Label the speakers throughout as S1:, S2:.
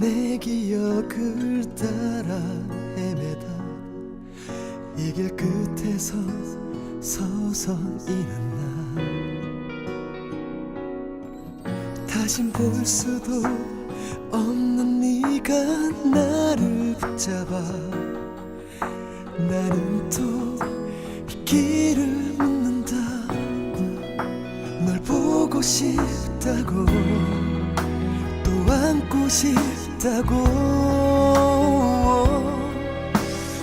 S1: 내 기억을 따라 헤매다. 이 길 끝에서 서성이는 날 다신 볼 수도 없는 네가 나를 붙잡아. 나는 또이 길을 묻는다. 널 보고 싶다고 또 안고 싶 다고.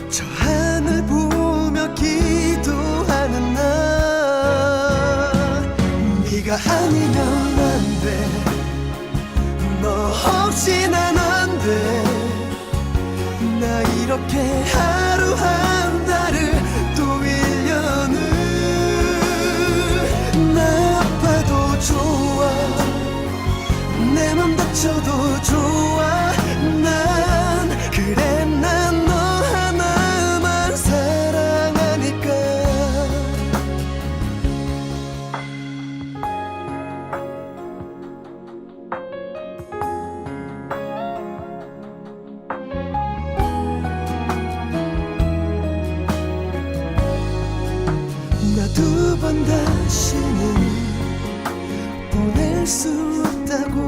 S1: 저 하늘 보며 기도하는 나. 네가 아니면 안 돼 너 없이 난 안 돼. 나 이렇게 하루 한달 수 없다고.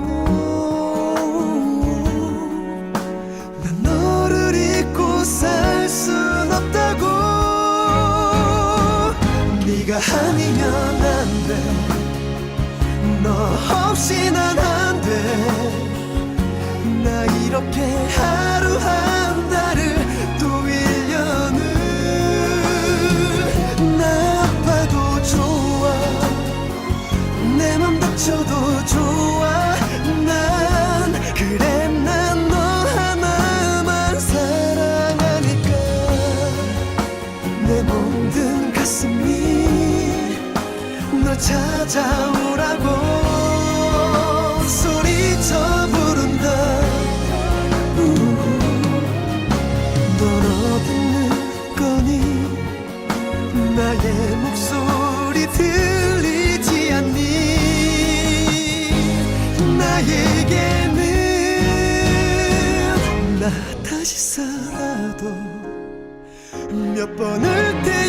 S1: 난 너를 잊고 살 순 없다고. 네가 아니면 안돼 너 없이 난 안돼. 나 이렇게 가슴이 널 찾아오라고 소리쳐 부른다. 널 듣는 거니 나의 목소리 들리지 않니? 나에게는 나 다시 살아도 몇 번을 태